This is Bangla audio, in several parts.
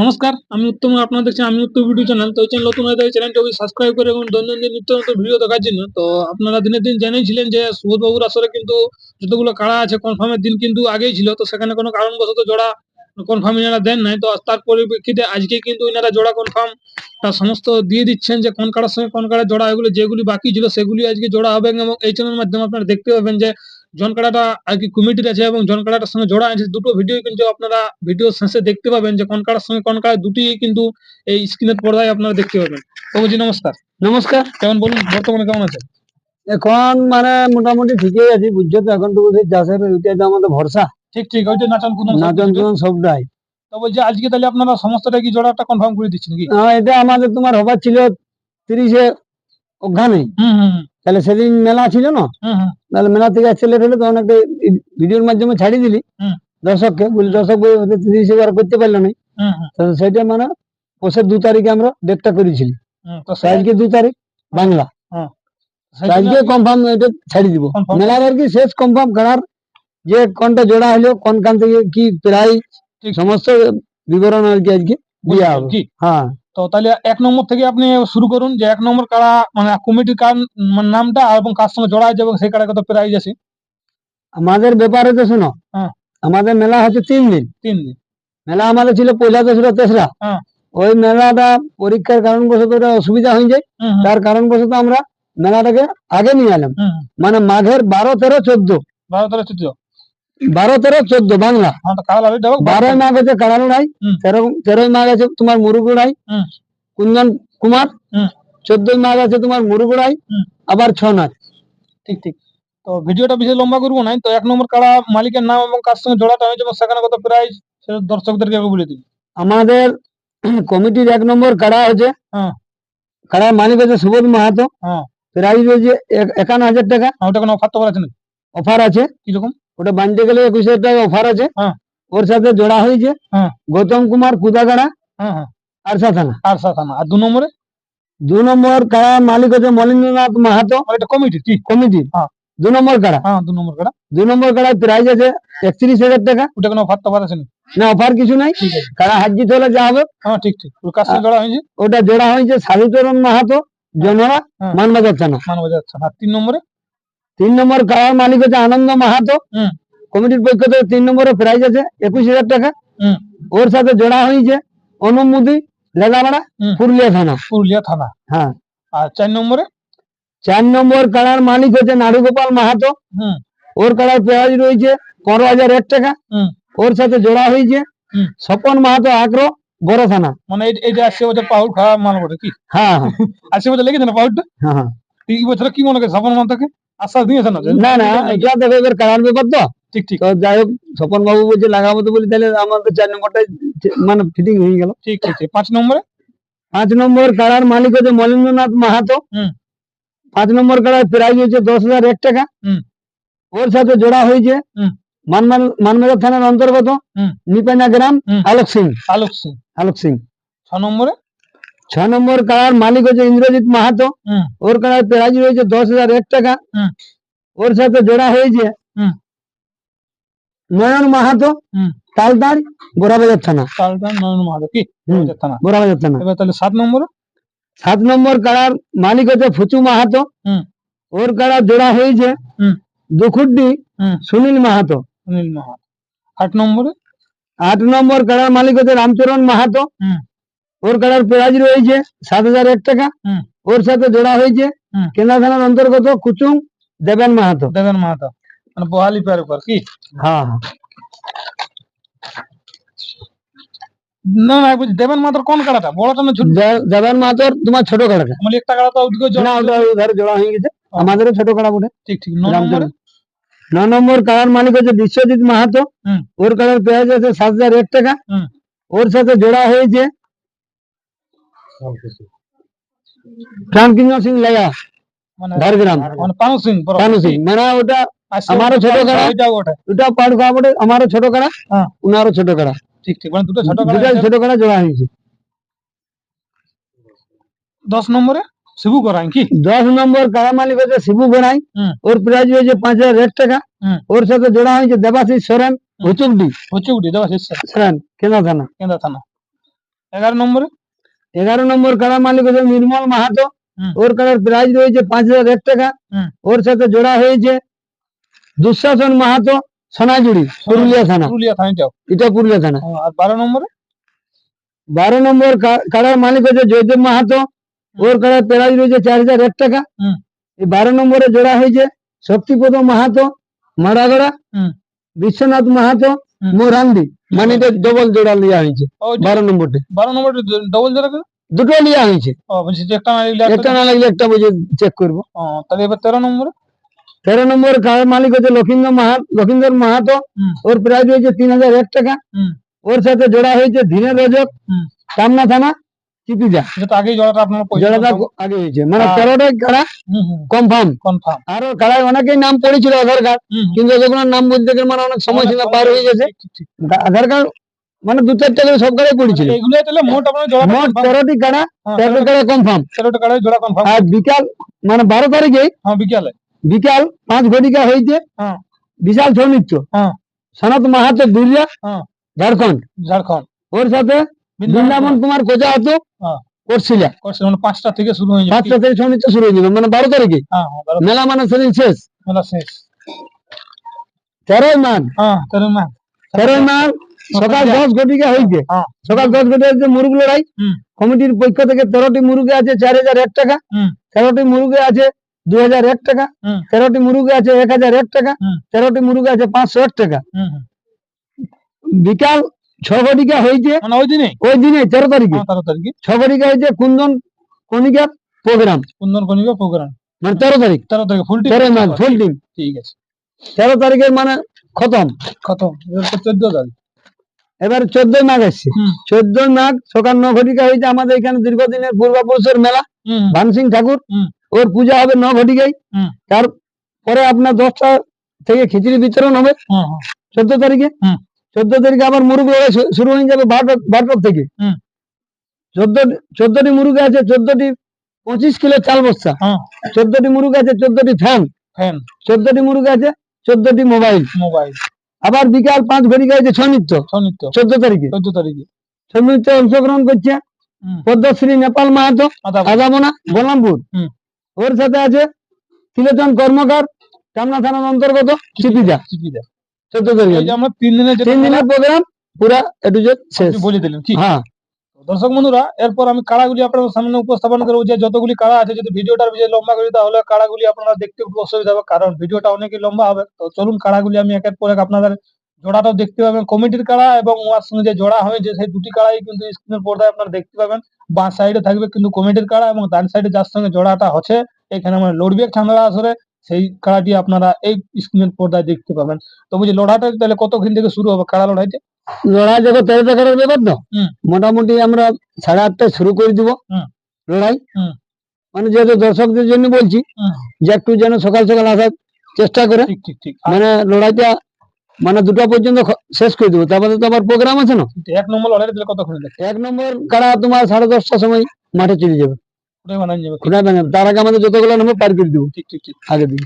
নমস্কার, আমি উত্তম, আপনারা দেখছেন আমি উত্তম ভিডিও চ্যানেল তো চ্যানেল নতুন হয়ে চ্যানেলটি সাবস্ক্রাইব করে এবং দৈনন্দিন নিত্য নতুন ভিডিও দেখার জন্য। তো আপনারা দিনের দিন জেনেছিলেন যে সুবোধ বাবুর আসরে কিন্তু যতগুলো কাড়া আছে কনফার্মের দিন কিন্তু আগেই ছিল। তো সেখানে কোনো কারণবশত জোড়া কনফার্ম এনারা দেন নাই তো তার পরিপ্রেক্ষিতে আজকে কিন্তু এনারা জোড়া কনফার্ম তার সমস্ত দিয়ে দিচ্ছেন যে কোন কাড়ার সঙ্গে কোন কাড়া জোড়া এগুলো যেগুলি বাকি ছিল সেগুলি আজকে জোড়া হবে এবং এই চ্যানেলের মাধ্যমে আপনারা দেখতে পাবেন যে জনকাড়াটা আর কি কমিটির আছে এবং জনকাড়াটার সঙ্গে জোড়া আছে। দুটো ভিডিও কিন্তু আপনারা ভিডিও শেষে দেখতে পাবেন যে কোন কাড়ার সঙ্গে কোন দুটি কিন্তু এই স্ক্রিনের পর্দায় আপনারা দেখতে পাবেন। বাবুজি নমস্কার। নমস্কার। কেমন বলুন বর্তমানে কেমন আছে এখন মানে মোটামুটি ঠিকই আছি বুঝছ তো এখন তো বুঝি চাষের ওইটাই তো আমাদের ভরসা। ঠিক ঠিক ওইটা নাচন কুদন নাচন কিছু। চুন সবটাই তো বলছি আজকে তাহলে আপনারা সমস্তটা কি জোড়াটা কনফার্ম করে দিচ্ছেন কি এটা আমাদের তোমার হবার ছিল তিরিশে হুম, তাহলে সেদিন মেলা ছিল না? তাহলে মেলা থেকে আসলে হলে তখন একটা ভিডিওর মাধ্যমে ছাড়িয়ে দিলি। দর্শককে বলি দর্শক তিরিশে বার করতে পারল না। হুম হুম, তো সেটা মানে পোষের দু তারিখে আমরা ডেটটা করেছিলি। হুম তো তো আজকে দু তারিখ বাংলা। আজকে কনফার্ম এটা ছাড়িয়ে দিব। মেলার আর কি শেষ কনফার্ম করার যে কোনটা জোড়া হলো কোন কান থেকে কি ঠিক। সমস্ত বিবরণ আর কি আজকে দেওয়া হবে। হ্যাঁ। তো তাহলে এক নম্বর থেকে আপনি শুরু করুন যে এক নম্বর কারা মানে কমিটির কার নামটা এবং কার সঙ্গে জোড়া আছে এবং সেই কারা কত প্রাইজ আছে? আমাদের ব্যাপারে তো শোনো হ্যাঁ। আমাদের মেলা হচ্ছে তিন দিন। তিন দিন। মেলা আমাদের ছিল পয়লা দোসরা তেসরা। হ্যাঁ। ওই মেলাটা পরীক্ষার কারণবশত একটা অসুবিধা হয়ে যায় তার কারণবশত আমরা মেলাটাকে আগে নিয়ে এলাম। মানে মাঘের বারো তেরো চোদ্দ। বারো তেরো চোদ্দ। বারো তেরো চোদ্দ বাংলা হ্যাঁ বারোই মাঘ হচ্ছে কাড়া লড়াই হুম। তেরো তেরোই মাঘ আছে তোমার মুরুগুড়াই হুম। কুন্দন কুমার হুম। চোদ্দই মাঘ আছে তোমার মুরুগুড়াই হুম। আবার ছ নাচ ঠিক ঠিক তো ভিডিওটা বেশি লম্বা করব না তো এক নম্বর কারা মালিকের নাম এবং কার সঙ্গে জোড়াটা হয়েছে এবং সেখানে কত প্রাইজ সেটা দর্শকদেরকে বলে দিন আমাদের কমিটির এক নম্বর কাড়া আছে হ্যাঁ। কাড়ার মালিক হচ্ছে সুবোধ মাহাতো হ্যাঁ। প্রাইজ রয়েছে এক- একান্ন হাজার টাকা ওটা কোনো অফার তো আছে অফার আছে কীরকম ওটা বানতে গেলে একুশ হাজার টাকা অফার আছে। হ্যাঁ। ওর সাথে জোড়া হয়েছে। হ্যাঁ। গৌতম কুমার কুদাগাড়া হ্যাঁ আরসা থানা আর সাত আর দু নম্বরে? দু নম্বর কাড়ার মালিক হচ্ছে মলিন্দ্রনাথ মাহাতো। এটা কমিটি কি? কমিটি হ্যাঁ। দু নম্বর হ্যাঁ দু নম্বর কারা? দু নম্বর কাড়ার প্রাইস আছে একত্রিশ হাজার টাকা। ওটা কোনো অফার তো আছে না? অফার কিছু নাই। ঠিক আছে। কাড়া হলে যা হবে। হ্যাঁ ঠিক ঠিক। কার জোড়া হয়েছে ওটা জোড়া হয়েছে সাধুচরণ মাহাতো জনরা। মানবাজার থানা। মানব যাচ্ছে আর তিন নম্বরে? তিন নম্বর কাড়ার মালিক হচ্ছে আনন্দ মাহাতো। কমিটির পক্ষ থেকে তিন নম্বরে প্রাইজ আছে একুশ হাজার টাকা। হুম। ওর সাথে জোড়া হয়েছে অনুমতি লেদাপাড়া হুম। পুরুলিয়া থানা। পুরুলিয়া থানা। হ্যাঁ। আর চার নম্বরে? চার নম্বর কাড়ার মালিক হচ্ছে নাড়ুগোপাল মাহাতো। হুম। ওর কাড়ার প্রাইজ রয়েছে পনেরো হাজার এক টাকা। হুম। ওর সাথে জোড়া হয়েছে। স্বপন মাহাতো আগ্রো বড় থানা। মানে যে আসছে বছর পাউড খাওয়া মাল বটে কি? হ্যাঁ হ্যাঁ। আসছে বছর লেগেছে না পাউডটা হ্যাঁ, হ্যাঁ। এই বছরে কি মনে করে স্বপন থেকে আশ্বাস দিয়েছে না? না না এটা দেখো এবার কাড়ার ব্যাপার তো। ঠিক ঠিক। যাই হোক স্বপন বাবু বলছে লাগাবো তো বলি তাহলে আমাদের চার নম্বরটাই যে- মানে ফিটিং হয়ে গেল। ঠিক। পাঁচ নম্বরে? পাঁচ নম্বর কাড়ার মালিক হচ্ছে মলেন্দ্রনাথ মাহাতো। পাঁচ নম্বর কাড়ার প্রাইজ হচ্ছে দশ হাজার এক টাকা। হুম। ওর সাথে জোড়া হয়েছে মানমেদা থানার অন্তর্গত। নিপানা গ্রাম আলোক সিং। আলোক সিং। আলোক সিং। ছ নম্বরে? ছ নম্বর কাড়ার মালিক হচ্ছে ইন্দ্রজিৎ মাহাতো। ওর কাড়ার প্রাইজ রয়েছে দশ হাজার এক টাকা। ওর সাথে জোড়া হয়েছে। নয়ন মাহাতো তালদার বোরাবাজার থানা। তালটা নয়ন মাহাতো কি? থানা। এবার তাহলে সাত নম্বর? সাত নম্বর কাড়ার মালিক হচ্ছে ফুচু মাহাতো। ওর কাড়া জোড়া হয়েছে। দুখুড্ডি সুনীল মাহাতো। সুনীল মাহাতো। আট নম্বরে? আট নম্বর কাড়ার মালিক হচ্ছে রামচরণ মাহাতো। ওর কাড়ার প্রাইজ রয়েছে সাত হাজার এক টাকা হুম। ওর সাথে জোড়া হয়েছে হুম। কেন্দ্রা থানার অন্তর্গত কুচুং দেবেন মাহাতো দেবেন মাহাতো মানে বহালি পেয়ার উপর কি হ্যাঁ হ্যাঁ না না বলছি দেবেন মাহাতোর কোন কাড়াটা বড়টা না ছোট দে- দেবেন মাহাতোর তোমার ছোট কাড়াটা মানে একটা কাড়া তো ওদিকে জোড়া না ওটা ধরে জোড়া হয়ে গেছে আমাদেরও ছোট কাড়া বটে ঠিক ঠিক ন নম্বরে রামচরণ ন নম্বর কাড়ার মালিক হচ্ছে বিশ্বজিৎ মাহাতো হুম। ওর কাড়ার প্রাইজ আছে সাত হাজার এক টাকা হুম। ওর সাথে জোড়া হয়েছে রামকৃষ্ণ সিং লাইয়া মানে ঝাড়গ্রাম মানে পানু সিং বড় কানু সিং মানে ওটা আমারও ছোট কাড়া। ওইটাও ওটা দুটা পাড় খাওয়া বটে আমারও ছোট কাড়া হ্যাঁ। উনারও ছোট কাড়া ঠিক ঠিক মানে দুটো ছোট কাড়া দুটা আছে। ছোট কাড়া জোড়া হয়েছে। দশ নম্বরে শিবু করাই কি দশ নম্বর কাড়া মালিক হচ্ছে শিবু গোড়াই। হুম। ওর প্রাইজ হয়েছে পাঁচ হাজার এক টাকা। হুম। ওর সাথে জোড়া হয়েছে দেবাশিস সোরেন হুচুকডি হচ্ছে উঠি দেওয়া শেষ সোরেন কেনা থানা। কেন্দ্র থানা। এগারো নম্বরে এগারো নম্বর কাড়া মালিক হচ্ছে নির্মল মাহাতো। ওর কাড়ার প্রাইজ রয়েছে পাঁচ হাজার এক টাকা। ওর সাথে জোড়া হয়েছে দুঃশাসন মাহাতো সোনাঝুড়ি পুরুলিয়া থানা। পুরুলিয়া থানাটাও? এটা পুরুলিয়া থানা। আর বারো নম্বরে? বারো নম্বর কাড়ার মালিক হচ্ছে জয়দেব মাহাতো। ওর কাড়ার প্রাইজ রয়েছে চার হাজার এক টাকা। এই বারো নম্বরে জোড়া হয়েছে শক্তিপদ মাহাতো মারাগড়া বিশ্বনাথ মাহাতো মোরান্দি মানে এটা ডবল জোড়া লিয়া হয়েছে বারো নম্বরটা। বারো নম্বরে ডবল জোড়া দুটো লিয়া হয়েছে একটা না এগুলো একটা না লাগলে একটা বুঝে চেক করব। তাহলে এবার তেরো নম্বর? তেরো নম্বর কার মালিক হচ্ছে লক্ষিন্দর মাহাত লক্ষিন্দর মাহাতো। ওর প্রাইজ হয়েছে তিন হাজার এক টাকা। ওর সাথে জোড়া হয়েছে ধীরে রজক। সামনা কামনা থানা। চিপিজা যেটা আগেই জোড়াটা আপনার জোড়াটা আগে হয়েছে। মানে হ্যাঁ। তেরোটাই কাড়া হুম হুম কনফার্ম কনফার্ম আরও কাড়ায় অনেকেই নাম পড়েছিল আধার কার্ড। কিন্তু এতগুলো নাম বলতে গেলে মানে অনেক সময় সীমা পার হয়ে গেছে। ঠিক, ঠিক, ঠিক। আধার কার্ড মানে দু চারটা করে সব কাড়াই পড়েছিল। এগুলো তাহলে মোট আপনার জোড়া মোট তেরোটি কাড়া তেরোটি কাড়া কনফার্ম তেরোটা কাড়াই জোড়া কনফার্ম আর বিকাল মানে বারো তারিখে হ্যাঁ বিকালে। বিকাল পাঁচ ঘটিকা হয়েছে হ্যাঁ। বিশাল নৃত্য হ্যাঁ। সনাত মাহাতো দুরিয়া হ্যাঁ। ঝাড়খণ্ড। ঝাড়খণ্ড। ওর সাথে বৃন্দাবন কুমার কোচা হতো। করছিলা। করছে পাঁচটা থেকে শুরু হয়ে পাঁচটা থেকে ছৌ শুরু হয়ে যাবে মানে বারো তারিখে। বারো মেলা মানে সেদিন শেষ। মেলা শেষ। তেরোই মাঘ। তেরো তেরোই মাঘ। সকাল দশ ঘটিকা হয়েছে। সকাল দশ ঘটিকা হচ্ছে মুরগ লড়াই। কমিটির পক্ষ থেকে তেরোটি মুরগে আছে চার হাজার এক টাকা। তেরোটি মুরগে আছে দুই হাজার এক টাকা। তেরোটি মুরগে আছে এক হাজার এক টাকা। তেরোটি মুরগে আছে পাঁচশো এক টাকা। বিকাল ছ ঘটিকা হয়েছে ওই দিনে ওই দিনে তেরো তারিখে। হ্যাঁ তেরো তারিখে। ছ ঘটিকা হয়েছে কুন্দন কণিকার প্রোগ্রাম কুন্দন কনিকা প্রোগ্রাম মানে তেরো তারিখ। তেরো তারিখে ফুল তেরোই মাঘ ফুল টিম ঠিক আছে। তেরো তারিখের মানে খতম। খতম। চোদ্দ তারিখ। এবার চোদ্দই মাঘ আসছে। হুম। চোদ্দই মাঘ সকাল ন ঘটিকা হয়েছে আমাদের এখানে দীর্ঘদিনের পূর্বাপুরুষের মেলা। ভানসিং ঠাকুর। ওর পূজা হবে ন ঘটিকায়। তারপরে আপনার দশটা থেকে খিচুড়ি বিতরণ হবে। চোদ্দ তারিখে। চোদ্দ তারিখে আবার মুরগ লড়াই শুরু হয়ে যাবে বারোটা বারোটার থেকে। চোদ্দ চোদ্দটি মুরগ আছে চোদ্দটি পঁচিশ কিলো চাল বস্তা। হ্যাঁ। চোদ্দটি মুরগ আছে চোদ্দটি ফ্যান। ফ্যান। চোদ্দটি মুরগ আছে চোদ্দটি মোবাইল। মোবাইল। আবার বিকাল পাঁচ ঘটিকা আছে ছৌ নৃত্য চোদ্দ তারিখে। চোদ্দ তারিখে। ছৌ নৃত্য অংশগ্রহণ করছে। পদ্মশ্রী নেপাল মাহাতো আদা আদামনা বলরামপুর হুম। ওর সাথে আছে তিলোচন কর্মকার কামনা থানার অন্তর্গত সিপিজা চিপিদা চোদ্দ তারিখে আমরা তিন দিনের তিন দিনের প্রোগ্রাম পুরা এটু জেড শেষ। বলে দিলেন হ্যাঁ। দর্শক বন্ধুরা এরপর আমি কাড়াগুলি আপনাদের সামনে উপস্থাপন করব। যে যতগুলি কাড়া আছে যদি ভিডিওটার বেশি লম্বা করি তাহলে কাড়াগুলি আপনারা দেখতে অসুবিধা হবে কারণ ভিডিওটা অনেকই লম্বা হবে। তো চলুন কাড়াগুলি আমি একের পর এক আপনাদের জোড়াটাও দেখতে পাবেন। কমিটির কাড়া এবং ওয়ার সঙ্গে যে জোড়া হয়েছে সেই দুটি কাড়াই কিন্তু স্ক্রিনের পর্দায় আপনারা দেখতে পাবেন। বাঁ সাইডে থাকবে কিন্তু কমিটির কাড়া এবং ডান সাইডে যার সঙ্গে জোড়াটা হচ্ছে এখানে আমার লড়বে ঠান্ডা আসরে সেই কাড়াটি আপনারা এই স্ক্রিনের পর্দায় দেখতে পাবেন। তো বুঝি লড়াটা তাহলে কতক্ষণ থেকে শুরু হবে? কাড়া লড়াইতে? লড়াই যখন তেরো টাকার ব্যাপার মোটামুটি আমরা সাড়ে আটটায় শুরু করে দিব। লড়াই। মানে যেহেতু দর্শকদের জন্য বলছি যে একটু যেন সকাল সকাল আসার চেষ্টা করে। মানে লড়াইটা মানে দুটা পর্যন্ত শেষ করে দেবো। তারপরে তো আবার প্রোগ্রাম আছে না? এক নম্বর লড়াই কতক্ষণ এক নম্বর কারা তোমার সাড়ে দশটার সময় মাঠে চলে যাবে। বানানো যাবে? তার আগে আমাদের যতগুলো নম্বর পার করে দেবো। ঠিক ঠিক ঠিক। আগে দিন।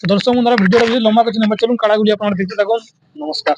তো দর্শক বন্ধুরা ভিডিওটা যদি লম্বা করছি না এবার চলুন কাড়াগুলি আপনারা দেখতে থাকুন। নমস্কার।